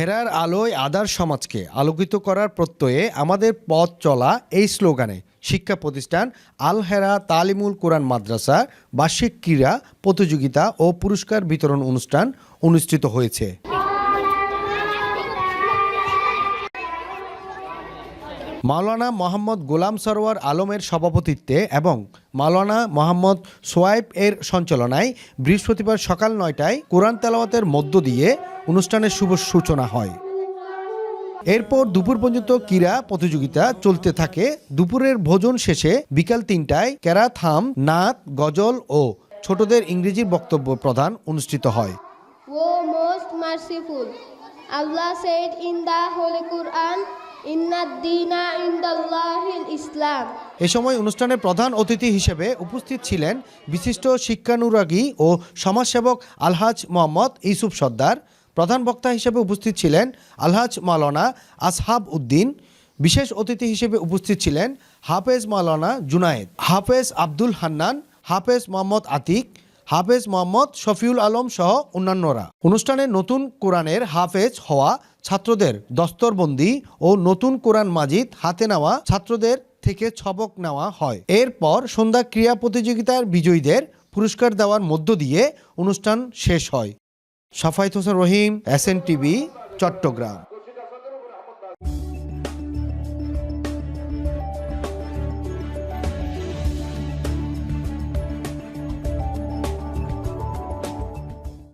হেরার আলোয় আদার সমাজকে আলোকিত করার প্রত্যয়ে আমাদের পথ চলা এই স্লোগানে শিক্ষা প্রতিষ্ঠান আল হেরা তালিমুল কোরআন মাদ্রাসা বার্ষিক ক্রীড়া, প্রতিযোগিতা ও পুরস্কার বিতরণ অনুষ্ঠান অনুষ্ঠিত হয়েছে। মাওলানা মোহাম্মদ গোলাম সরোয়ার আলমের সভাপতিত্বে এবং মাওলানা মোহাম্মদ সোয়াইব এর সঞ্চালনায় বৃহস্পতিবার সকাল নয়টায় কোরআন তেলাওয়াতের মধ্য দিয়ে অনুষ্ঠানের শুভ সূচনা হয় এরপর দুপুর পর্যন্ত ক্রীড়া প্রতিযোগিতা চলতে থাকে দুপুরের ভোজন শেষে বিকাল তিনটায় ক্যারাথাম নাত গজল ও ছোটদের ইংরেজির বক্তব্য প্রদান অনুষ্ঠিত হয় O most merciful. Allah said in the Holy Quran, এ সময় অনুষ্ঠানের প্রধান অতিথি হিসেবে উপস্থিত ছিলেন বিশিষ্ট শিক্ষানুরাগী ও সমাজসেবক আলহাজ মোহাম্মদ ইউসুফ সর্দার। প্রধান বক্তা হিসেবে উপস্থিত ছিলেন আলহাজ মাওলানা আসহাব উদ্দিন। বিশেষ অতিথি হিসেবে উপস্থিত ছিলেন হাফেজ মাওলানা জুনায়েদ। হাফেজ আব্দুল হান্নান, হাফেজ মোহাম্মদ আতিক হাফেজ মোহাম্মদ শফিউল আলম সহ অন্যান্যরা। অনুষ্ঠানে নতুন কোরআনের হাফেজ হওয়া ছাত্রদের দস্তরবন্দি ও নতুন কোরআন মাজিদ হাতে নেওয়া ছাত্রদের থেকে ছবক নেওয়া হয়। এরপর সন্ধ্যা ক্রীড়া প্রতিযোগিতার বিজয়ীদের পুরস্কার দেওয়ার মধ্য দিয়ে অনুষ্ঠান শেষ হয়। Safayet Hossain Rahim, S TV, Chittagong.